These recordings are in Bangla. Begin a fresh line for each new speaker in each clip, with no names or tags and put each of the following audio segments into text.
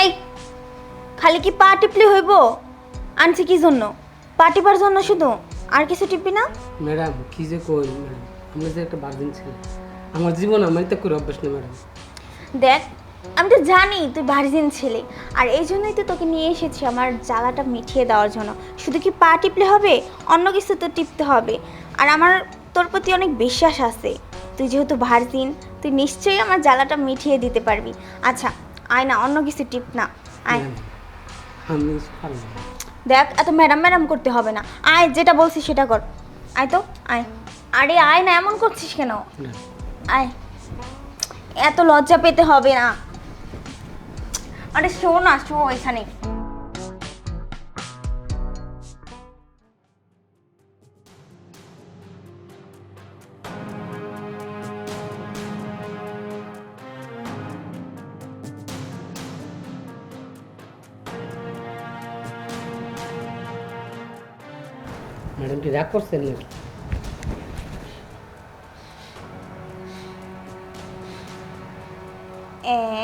এই খালি কি পা টিপলে হইব? আনছি কি জন্য? পা টিপার জন্য শুধু? আর কিছু টিপবি না?
ম্যাডাম কি যে কই ম্যাডাম? আমি যে একটা বার্জিন ছিল আমার জীবন আমার তো করে অভ্যাস নেই ম্যাডাম।
দেখ আমি তো জানি তুই ভার্জিন ছেলে আর এই জন্যই তো তোকে নিয়ে এসেছি আমার জ্বালাটা মিঠিয়ে দেওয়ার জন্য। শুধু কি পা টিপলে হবে? অন্য কিছু তো টিপতে হবে। আর আমার তোর প্রতি অনেক বিশ্বাস আছে। তুই যেহেতু ভার্জিন তুই নিশ্চয়ই আমার জ্বালাটা মিঠিয়ে দিতে পারবি। আচ্ছা আয় না অন্য কিছু টিপ না আয়।
আমি
দেখ এত ম্যাডাম ম্যাডাম করতে হবে না। আয় যেটা বলছি সেটা কর। আয় তো আয়। আরে আয় না এমন করছিস কেন? আয়। এত লজ্জা পেতে হবে না। আরে শো না শো এখানে
রাগ করছেন নাকি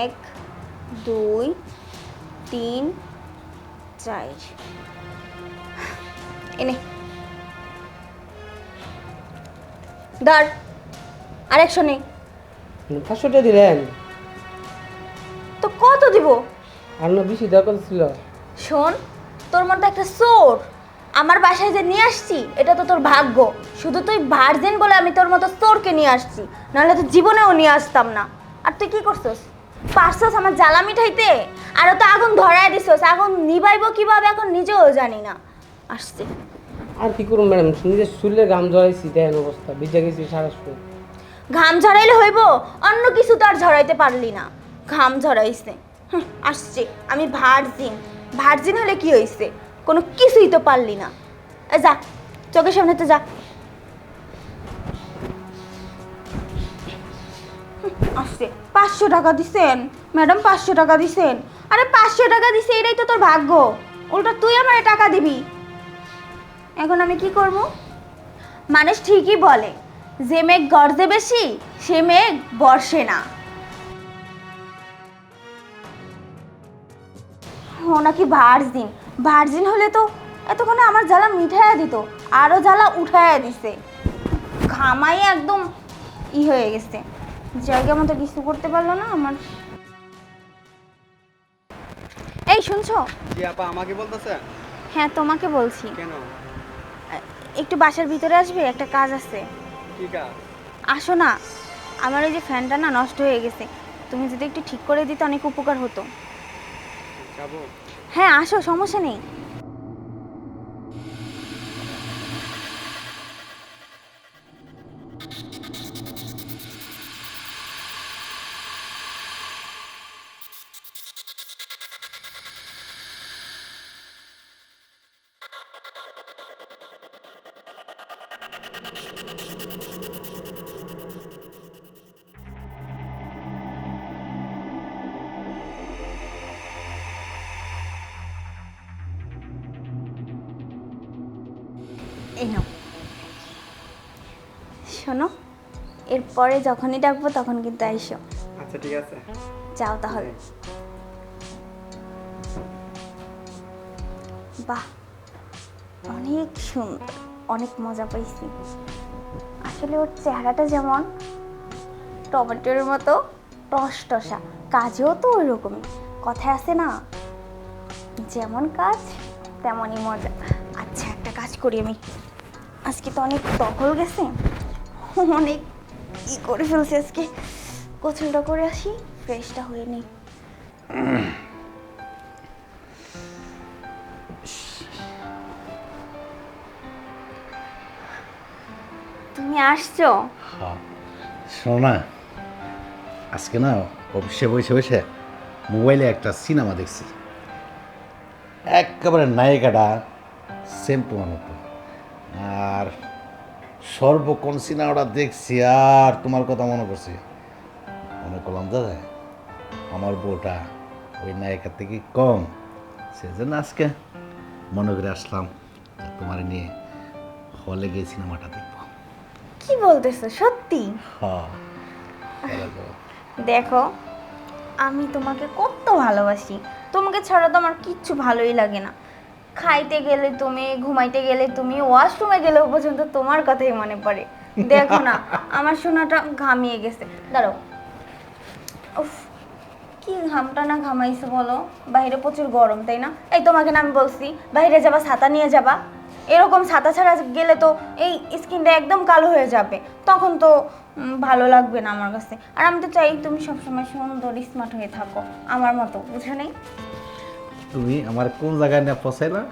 এক দুই তিন চার। এনে। দাঁড় আরেকশো নেই
মানে পাঁচশোটা দিলেন?
তো কত দিব?
আর না বেশি দেওয়ার কথা ছিল
শোন তোর মধ্যে একটা চোর। আমার বাসায় যে নিয়ে আসছি এটা তো তোর ভাগ্য। শুধু তুই ভার্জিন বলে আমি তোর মতো চোরকে নিয়ে আসছি নাহলে তো জীবনেও নিয়ে আসতাম না। আর তুই কি করছস? পারছস আমার জ্বালা মিঠাইতে? আরও তো আগুন ধরায় দিছস আগুন নিবাইবো কীভাবে এখন নিজেও জানি না। আসছে।
আর কি করুন ম্যাডাম নিজের শরীরে গাম জড়াইছি দেখেন অবস্থা ভিজে গেছি সারা শরীর।
ঘাম ঝরাইলে হইব অন্য কিছু তো আর ঝরাইতে পারলি না। ঘাম ঝরাইছে। আসছে। আমি ভার্জিন ভার্জিন হলে কি হয়েছে কোনো কিছুই তো পারলি না। এ যা চোখের সামনে তো যা। আসছে পাঁচশো টাকা দিছেন। ম্যাডাম পাঁচশো টাকা দিছেন। আরে পাঁচশো টাকা দিছে এটাই তো তোর ভাগ্য। উল্টা তুই আমার টাকা দিবি। এখন আমি কি করব? মানুষ ঠিকই বলে যে মেঘ গর্জে বেশি সে মেঘ বর্ষে না। ও নাকি ভার্জিন। ভার্জিন হলে তো এতক্ষণে আমার জ্বালা মিঠাইয়া দিত আরও জ্বালা উঠাইয়া দিছে। ঘামাই একদম ই হয়ে গেছে। জায়গা মতো কিছু করতে পারল না আমার। এই শুনছো?
জি আপা আমাকে বলতেছেন
হ্যাঁ তোমাকে বলছি।
কেন?
একটু বাসার ভিতরে আসবে একটা কাজ আছে।
কি কাজ?
আসো না আমার ওই যে ফ্যানটা না নষ্ট হয়ে গেছে। তুমি যদি একটু ঠিক করে দিতে অনেক উপকার হতো।
যাব।
হ্যাঁ আসো সমস্যা নেই। এই নাও। শোনো এরপরে যখনই ডাকবো তখন কিন্তু আইসো।
আচ্ছা ঠিক আছে।
যাও তাহলে। বাহ অনেক সুন্দর অনেক মজা পাইছি। আসলে ওর চেহারাটা যেমন টমেটোর মতো টস টসা কাজেও তো ওই রকমই কথায় আছে না যেমন কাজ তেমনই মজা। আচ্ছা একটা কাজ করি আমি। আজকে তো অনেক তকল গেছে। অনেক ই করে ফেলছি আজকে। গোসলটা করে আসি, ফ্রেশটা হয়ে নেই। তুমি আসছো?
হ্যাঁ। শোনো না, আজকে না অফিসে বসে বসে মোবাইলে একটা সিনেমা দেখছি। একেবারে নায়িকাটা সেম তোমার মতো। আর সর্বক্ষণ সিনেমাটা দেখছি আর তোমার কথা মনে করছি মনে করলাম দাদা আমার বউটা ওই নায়িকার থেকে কম। সেজন্য আজকে মনে করে আসলাম তোমার নিয়ে হলে গিয়ে সিনেমাটা দেখব।
কি বলতেছো? সত্যি?
হ্যাঁ
দেখো আমি তোমাকে কত ভালোবাসি। তোমাকে ছাড়া তো আমার কিচ্ছু ভালোই লাগে না। খাইতে গেলে তুমি, ঘুমাইতে গেলে তুমি, ওয়াশরুমে গেলেও পর্যন্ত তোমার কথাই মনে পড়ে। দেখো না, আমার সোনাটা ঘামিয়ে গেছে। উফ, কি ঘামটা না ঘামাইছে বলো? বাইরে প্রচুর গরম, তাই না? এই তোমাকে না আমি বলছি, বাইরে যাবা, ছাতা নিয়ে যাবা। এরকম ছাতা ছাড়া গেলে তো এই স্কিনটা একদম কালো হয়ে যাবে। তখন তো ভালো লাগবে না আমার কাছে। আর আমি তো চাই তুমি সবসময় সুন্দর স্মার্ট হয়ে থাকো, আমার মতো, বুঝে নেই?
তুমি আমার কোন জায়গায় না ফসাইলা?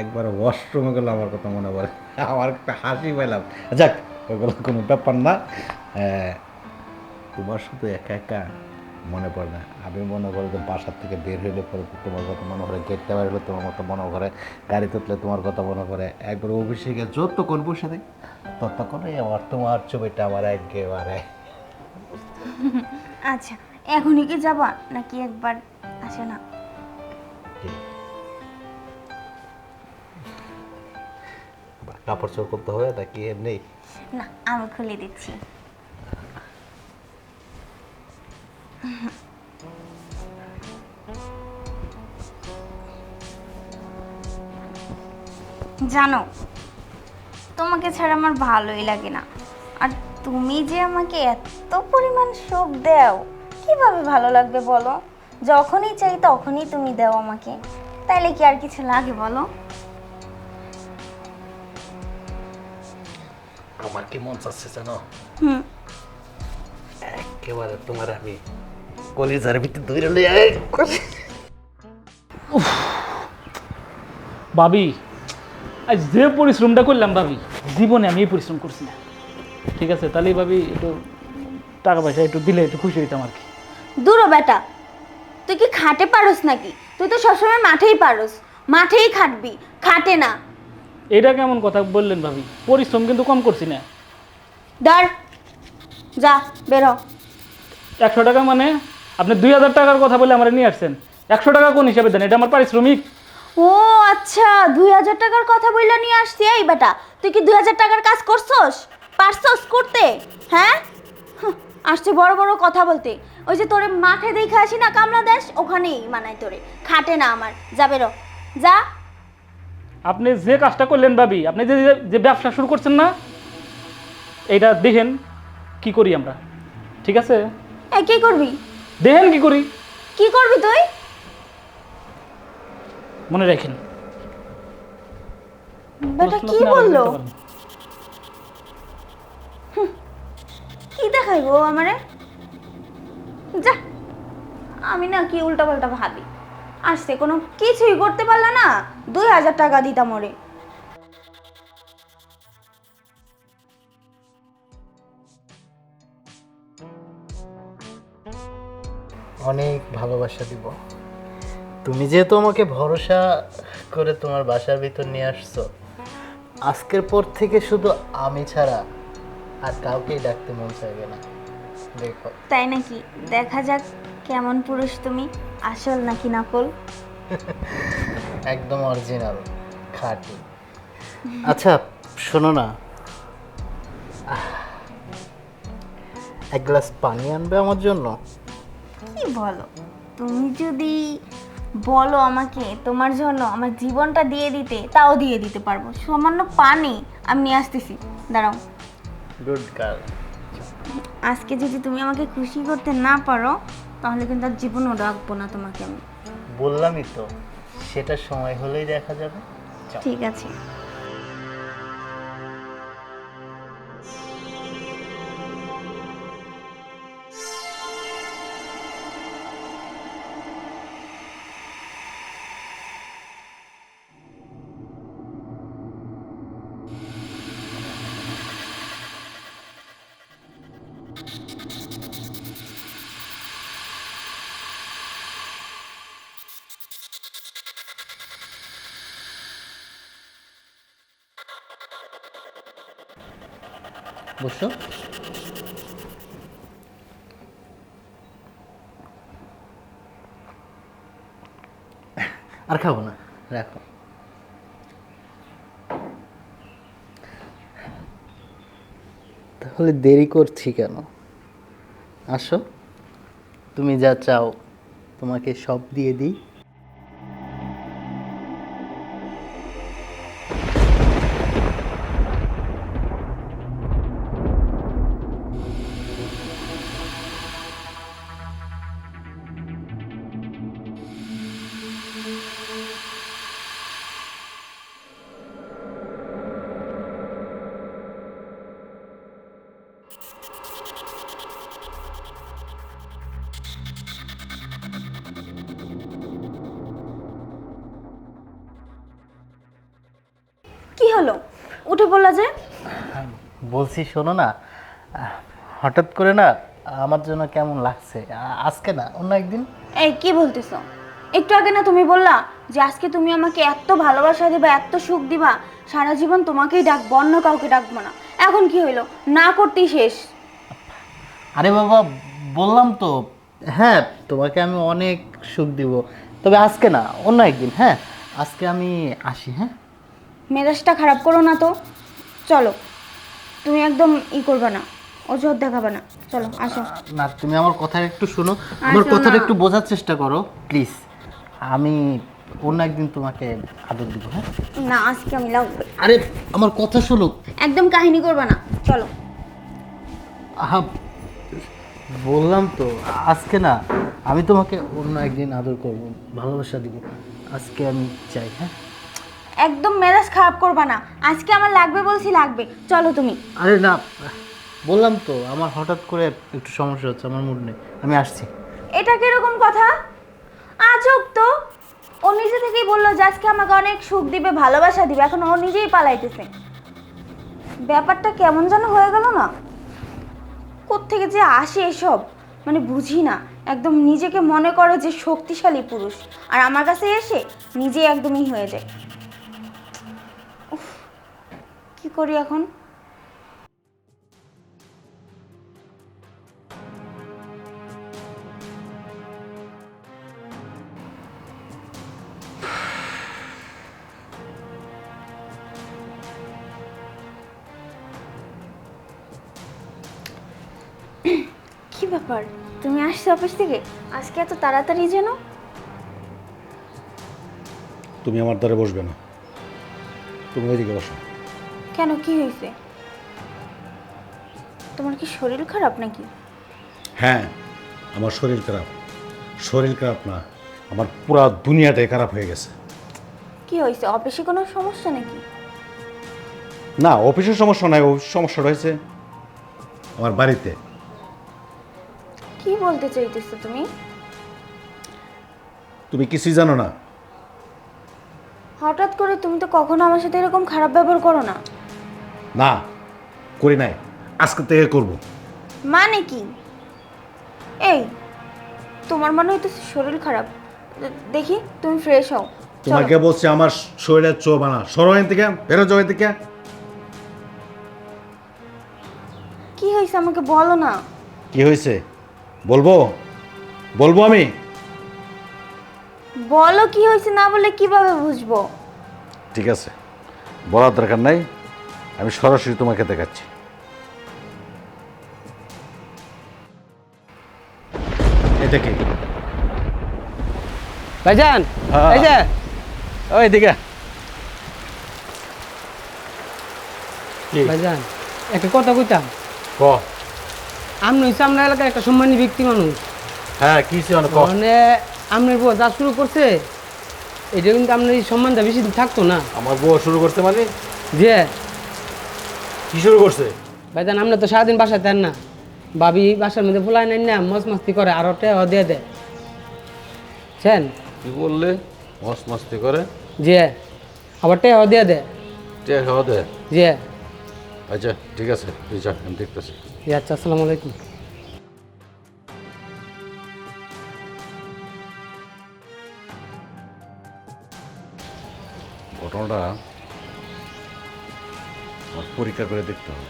একবার ওয়াশরুমে গেলে আমার কথা মনে পড়ে। আমার একটা হাসি পেলাম যাক, ওগুলো কোনো ব্যাপার না। তোমার শুধু একা একা মনে পড়ে না। আমি মনে করি যে বাসার থেকে বের হইলে পরে তোমার কথা মনে করে গেটটা বের হলে তোমার কথা মনে করে গাড়ি তুললে তোমার কথা মনে করে একবার অফিসে গিয়ে যতক্ষণ বসে দিই ততক্ষণই আমার তোমার ছবিটা আমার একেবারে।
আচ্ছা এখনই কি যাবা? নাকি একবার আসে না?
কাপড় চোপড় করতে হবে এমনি?
না, আমি খুলে দিচ্ছি। জানো, তোমাকে ছাড়া আমার ভালোই লাগে না। আর তুমি যে আমাকে এত পরিমাণ সুখ দাও, কীভাবে ভালো লাগবে বলো? যখনই চাই তখনই তুমি দাও আমাকে। তাইলে কি আর কিছু লাগে বলো?
আমার কি মন চাচ্ছে জানো?
হুম।
একেবারে তোমার আমি কলিজার ভিতরে ধরে লইয়া
ভাবি আজ যে পরিশ্রমটা করলাম ভাবি জীবনে আমি এই পরিশ্রম করছি না। ঠিক আছে তাহলে ভাবি একটু টাকা পয়সা একটু দিলে একটু খুশি হইতাম আর কি।
দূরও বেটা তুই কি খাটে পারোস নাকি? তুই তো সবসময় মাঠেই পারোস। মাঠেই খাটবি খাটে না।
এটা কেমন কথা বললেন ভাবি? পরিশ্রম কিন্তু কম করছি না।
দাঁড় যা বের হ।
একশো টাকা মানে? আপনি দুই হাজার টাকার কথা বলে আমার নিয়ে আসছেন। একশো টাকা কোন হিসাবে দেন? এটা আমার পারিশ্রমিক।
ও আচ্ছা দুই হাজার টাকার কথা বললে নিয়ে আসছি এই বেটা। তুই কি দুই হাজার টাকার কাজ করছস? পারছস করতে? হ্যাঁ? আসছে বড় বড় কথা বলতে। ওই যে তোরে মাঠে দেখে আসি না কামলা দেশ ওখানেই মানায় তোরে। খাটে না আমার। যা বেরো। যা।
আপনি যে কাজটা করলেন ভাবি আপনি যে যে ব্যবসা শুরু করছেন না এইটা দেখেন কি করি আমরা। ঠিক আছে?
এ কি করবি?
দেখেন কি করি।
কি করবি তুই?
মনে রাখেন।
বেটা কি বলল। কি দেখাইবো আমারে? যা, আমি না কি উল্টা পাল্টা ভাবি। আসছে কোনো কিছুই করতে পারলা না, দুই হাজার টাকা দিতাম ওরে।
অনেক ভালোবাসা দিব। তুমি যেহেতু আমাকে ভরসা করে তোমার বাসার ভিতর নিয়ে আসছো, আজকের পর থেকে শুধু আমি ছাড়া আর কাউকেই ডাকতে মন চাইবে না। দেখো।
তাই নাকি? দেখা যাক কেমন পুরুষ তুমি। আসল নাকি নকল?
একদম অরিজিনাল খাঁটি। আচ্ছা শোনো না। এক গ্লাস পানি আনবে আমার জন্য?
কি বলো? তুমি যদি বলো আমাকে তোমার জন্য আমার জীবনটা দিয়ে দিতে তাও দিয়ে দিতে পারব। সামান্য পানি আমি নিয়ে আসতেছি। দাঁড়াও।
গুড গার্ল
আজকে যদি তুমি আমাকে খুশি করতে না পারো তাহলে কিন্তু আর জীবনও রাখব না তোমাকে আমি।
বললামই তো সেটা সময় হলেই দেখা যাবে।
ঠিক আছে।
বসো। আর খাব না, রাখো। তাহলে দেরি করছি কেন? আসো, তুমি যা চাও তোমাকে সব দিয়ে দিই।
কি হলো? উঠে বললা যে
বলছি শোনো না হঠাৎ করে না আমার জন্য কেমন লাগছে? আজকে না অন্য একদিন?
এই কি বলতেছো? একটু আগে না তুমি বললা যে আজকে তুমি আমাকে এত ভালোবাসা দিবা এত সুখ দিবা সারা জীবন তোমাকেই ডাকবো অন্য কাউকে ডাকবো না। এখন কি হইল? না করতেই শেষ।
আরে বাবা বললাম তো হ্যাঁ তোমাকে আমি অনেক সুখ দিব। তবে আজকে না অন্য একদিন হ্যাঁ? আজকে আমি আসি হ্যাঁ?
মেজাজটা খারাপ করো না তো। চলো তুমি একদম ই করবে না অজুহাত দেখাবে না। চলো আসো।
না তুমি আমার কথা একটু শোনো। আমার কথাটা একটু বোঝার চেষ্টা করো প্লিজ আমি অন্য একদিন তোমাকে আদর দিব হ্যাঁ?
না আজকে আমি লাগবে
আরে আমার কথা শোনো।
একদম কাহিনী করবে না। চলো।
আহা বললাম তো আজকে না আমি তোমাকে অন্য একদিন আদর করব ভালোবাসা দিব। আজকে আমি চাই হ্যাঁ?
একদম মেজাজ খারাপ করবা না। আজকে আমার লাগবে বলছি লাগবে। চলো তুমি।
আরে না বললাম তো আমার হঠাৎ করে একটু সমস্যা হচ্ছে আমার মুড নেই। আমি আসছি।
এটা কীরকম কথা? আজব তো। ও নিজে থেকেই বলল যে আজকে আমাকে অনেক সুখ দিবে ভালোবাসা দিবে এখন ও নিজেই পালাইতেছে। ব্যাপারটা কেমন যেন হয়ে গেল না। কোত্থেকে যে আসে এসব মানে বুঝি না। একদম নিজেকে মনে করে যে শক্তিশালী পুরুষ। আর আমার কাছে এসে নিজে একদমই হয়ে যায়। করি এখন? কি ব্যাপার? তুমি আসছো অফিস থেকে? আজকে এত তাড়াতাড়ি যেন?
তুমি আমার দ্বারে বসবে না। তুমি ওইদিকে বসো।
কেন কি হয়েছে? তোমার কি শরীর খারাপ নাকি?
হ্যাঁ আমার শরীর খারাপ। শরীর খারাপ না আমার পুরা দুনিয়াটাই খারাপ হয়ে গেছে।
কি হয়েছে? অফিসে কোনো সমস্যা নাকি?
না অফিসের সমস্যা নাই অফিস সমস্যা রয়েছে আমার বাড়িতে।
কি বলতে চাইতেছো তুমি?
তুমি কিছুই জানো না।
হঠাৎ করে তুমি তো কখনো আমার সাথে এরকম খারাপ ব্যবহার করো না।
না করি নাই। আজকে থেকে করব।
মানে কি? এই তোমার মনে হইতেছে শরীর খারাপ। দেখি তুমি ফ্রেশ হও।
তোমাকে বলছি আমার শরীরের চো বানা। সরো এখান থেকে বেরো যাও থেকে।
কি হয়েছে আমাকে বলো না?
কি হয়েছে বলব? বলব আমি?
বলো কি হয়েছে না বলে কীভাবে বুঝব?
ঠিক আছে। বলার দরকার নাই। আমি সরাসরি তোমাকে দেখাচ্ছি। এটা কি?
ভাইজান
হ্যাঁ।
এই যে
ওই দিকে।
ভাইজান একটা কথা কইতাম।
ক?
আপনি হচ্ছে আপনার এলাকার একটা সম্মানী ব্যক্তি মানুষ।
হ্যাঁ কি ছিল ক?
মানে আপনার বউ যা শুরু করছে এটা কিন্তু আপনার এই সম্মানটা বেশি দিন থাকতো না।
আমার বউ শুরু করছে মানে?
যে
কি শুরু করছে?
ভাইজান আপনি তো সারাদিন বাসায় দেন না। ভাবি বাসার মধ্যে ফুলাই নেন না মজ মাস্তি করে আর ওটা দিয়ে দেয়। বুঝছেন?
কি বললে? মস্ত মস্তি করে?
যে আবার টেও দিয়ে দেয়।
কে খাওয়া দে
যে
আচ্ছা ঠিক আছে তুই যা আমি দেখতেছি।
জি আচ্ছা আসসালামু আলাইকুম।
ঘটনাটা আমার পরীক্ষা করে দেখতে হবে।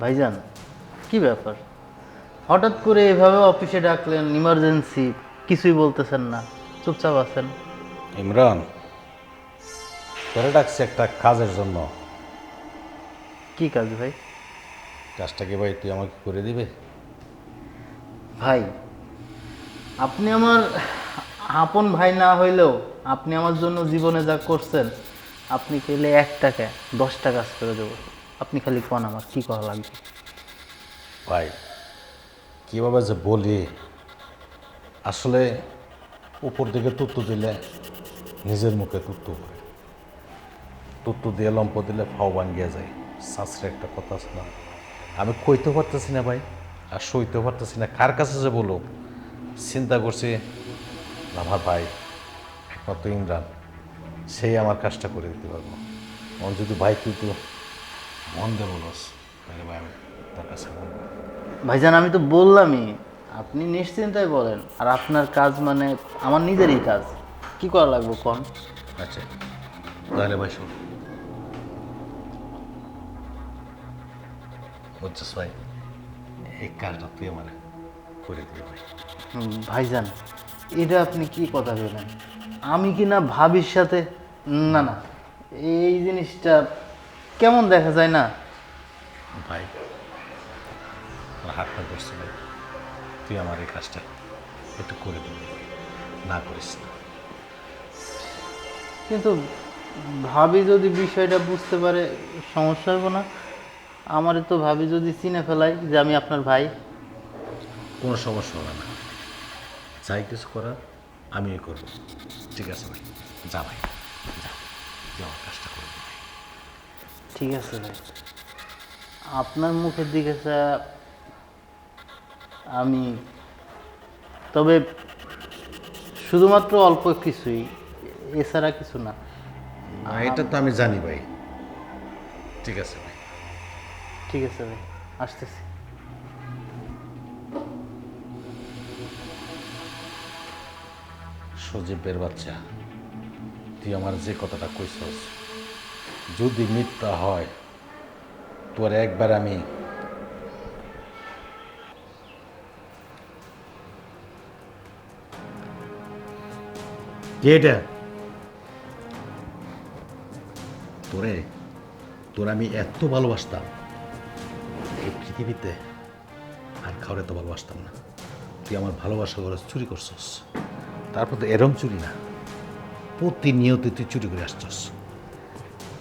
ভাইজান কি ব্যাপার? হঠাৎ করে এভাবে অফিসে ডাকলেন ইমার্জেন্সি কিছুই বলতেছেন না। চুপচাপ আছেন।
ইমরান তোরে ডাকছি একটা কাজের জন্য।
কি কাজ ভাই?
কাজটা কি ভাই তুই আমাকে করে দিবে?
ভাই আপনি আমার আপন ভাই না হইলেও আপনি আমার জন্য জীবনে যা করছেন আপনি পেলে এক টাকা দশটা কাজ করে দেবো। আপনি খালি কোন আমার, কি করা লাগবে?
ভাই, কীভাবে যে বলি, আসলে উপর দিকে তুত্তু দিলে নিজের মুখে তুত্তু করে তুত্তু দিয়ে লম্প দিলে ফাও ভাঙ্গিয়া যায়। শাস্ত্রে একটা কথা আছে না, আমি কইতে পারতেছি না ভাই, আর সইতে পারতেছি না। কার কাছে যে বলো চিন্তা করছি আমার ভাই, একমাত্র ইমরান। সেই আমার কাজটা করে দিতে পারব। মন যদি ভাই তুই তো মন দে বলস তাহলে ভাই আমি তার কাছে বলব
ভাইজান আমি তো বললামই আপনি নিশ্চিন্তায় বলেন আর আপনার কাজ মানে আমার নিজেরই কাজ। কি করা লাগবে কোন?
আচ্ছা তাহলে ভাই শোন। বুঝছিস ভাই? এই কাজটা তুই আমার করে দিবি ভাই।
ভাইজান এটা আপনি কি কথা বলেন আমি কি না ভাবির সাথে? না না এই জিনিসটা কেমন দেখা যায় না?
ভাই হাতটা ধরছে ভাই। তুই আমার এই কাজটা একটু করে দিবি না করিস না।
কিন্তু ভাবি যদি বিষয়টা বুঝতে পারে সমস্যা হবে না। আমার তো ভাবি যদি চিনে ফেলাই যে আমি আপনার ভাই।
কোনো সমস্যা হবে না। যাই কিছু করার আমিই করব। ঠিক আছে ভাই। যা ভাই যা। আমার কাজটা করে দিবি
ঠিক আছে ভাই। আপনার মুখের দিকে যা আমি তবে শুধুমাত্র অল্প কিছুই এছাড়া কিছু না
এটা তো আমি জানি ভাই। ঠিক আছে ভাই।
ঠিক আছে ভাই আসতেছি।
সজীবের বাচ্চা তুই আমার যে কথাটা কইছস যদি মিথ্যা হয় তোর একবার আমি এটা? তোরে তোর আমি এত ভালোবাসতাম এই পৃথিবীতে আর কাউরে তো ভালোবাসতাম না। তুই আমার ভালোবাসা করে চুরি করছস। তারপর তো এরম চুরি না। প্রতিনিয়ত তুই চুরি করে আসছস।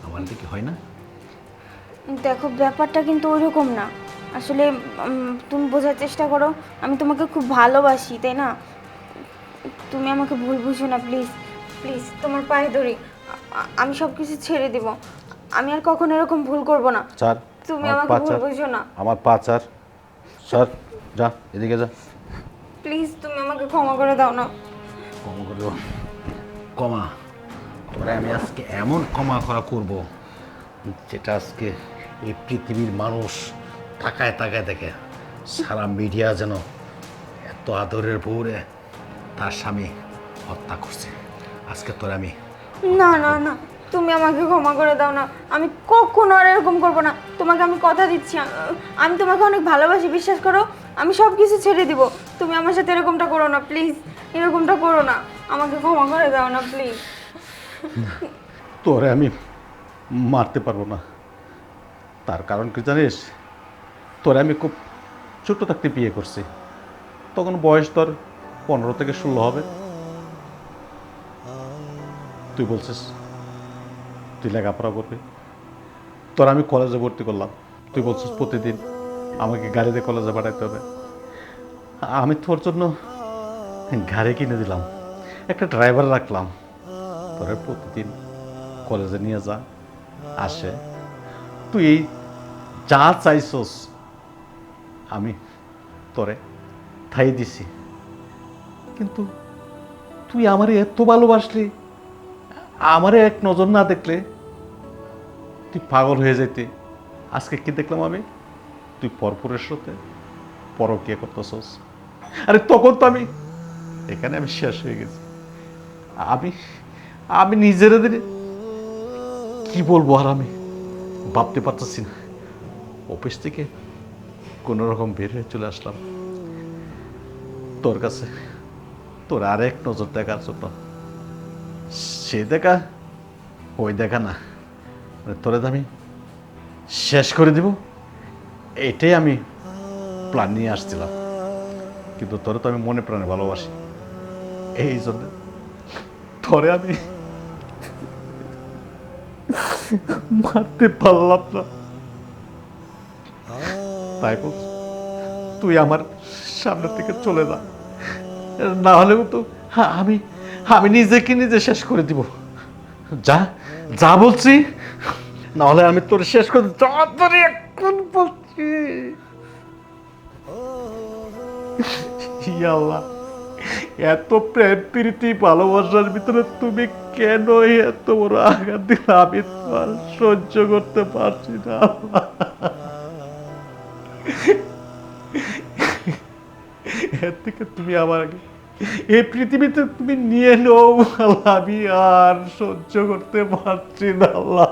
আমার দিকে হয় না?
দেখো ব্যাপারটা কিন্তু ওইরকম না। আসলে উম, তুমি বোঝার চেষ্টা করো আমি তোমাকে খুব ভালোবাসি তাই না? তুমি আমাকে ভুল বুঝো না প্লিজ প্লিজ তোমার পায়ে ধরি। আ- আ- আমি সব কিছু ছেড়ে দিব। আমি আর কখনো এরকম ভুল করব না।
চার
তুমি
আমার
আমাকে ভুল বুঝো না।
আমার পা চার স্যার যা এদিকে যা।
প্লিজ তুমি আমাকে ক্ষমা করে দাও না।
করে কমা। তোরা আমি আজকে এমন কমা করা করব যেটা আজকে এই পৃথিবীর মানুষ তাকায় তাকায় দেখে। সারা মিডিয়া যেন এত আদরের বউরে তার স্বামী হত্যা করছে। আজকে তোর আমি
না না না তুমি আমাকে ক্ষমা করে দাও না। আমি কখনো আর এরকম করব না। তোমাকে আমি কথা দিচ্ছি আমি তোমাকে অনেক ভালোবাসি বিশ্বাস করো? আমি সব কিছু ছেড়ে দিব। তুমি আমার সাথে এরকমটা করো না প্লিজ এরকমটা করো না। আমাকে ক্ষমা করে দাও না প্লিজ
তোরে আমি মারতে পারব না। তার কারণ কি জানিস? তোরে আমি খুব ছোট থাকতে বিয়ে করছি। তখন বয়স তোর পনেরো থেকে ষোলো হবে। তুই বলছিস, তুই লেখাপড়া করবি? তোর আমি কলেজে ভর্তি করলাম। তুই বলছিস প্রতিদিন আমাকে গাড়িতে কলেজে পাঠাইতে হবে। আমি তোর জন্য গাড়ি কিনে দিলাম। একটা ড্রাইভার রাখলাম। তোরে প্রতিদিন কলেজে নিয়ে যা, আসে। তুই এই যা চাইছস, আমি তোরে থাই দিছি। কিন্তু তুই আমারে এত ভালোবাসলি, আমারে এক নজর না দেখলে তুই পাগল হয়ে যেতে আজকে কি দেখলাম আমি? তুই পরপুরের সাথে পরকিয়া করতেছস আরে তখন তো আমি এখানে আমি শেষ হয়ে গেছি। আমি আমি নিজের দিনে কি বলব আর আমি? ভাবতে পারতেছি না। অফিস থেকে কোনো রকম বের হয়ে চলে আসলাম। তোর কাছে তোর আরেক নজর দেখার জন্য। সে দেখা, ওই দেখা না। মানে তোরে আমি শেষ করে দিব। এটাই আমি প্ল্যান নিয়ে আসছিলাম। কিন্তু তোরে তো আমি মনে প্রাণে ভালোবাসি। এই জন্য ধরে আমি মারতে পারলাম না। তাই বলছি তুই আমার সামনে থেকে চলে যা। না হলেও তো আমি আমি নিজেকে নিজে শেষ করে দিব। যা যা বলছি, না হলে আমি তোর শেষ করে। তাড়াতাড়ি এখন বলছি ই আল্লাহ এত প্রেম, প্রীতি, ভালোবাসার ভিতরে তুমি কেন এত বড় আঘাত দিলে? আমি তো আর সহ্য করতে পারছি না এর থেকে তুমি আমার এই পৃথিবীতে তুমি নিয়ে নাও আমি আর সহ্য করতে পারছি না আল্লাহ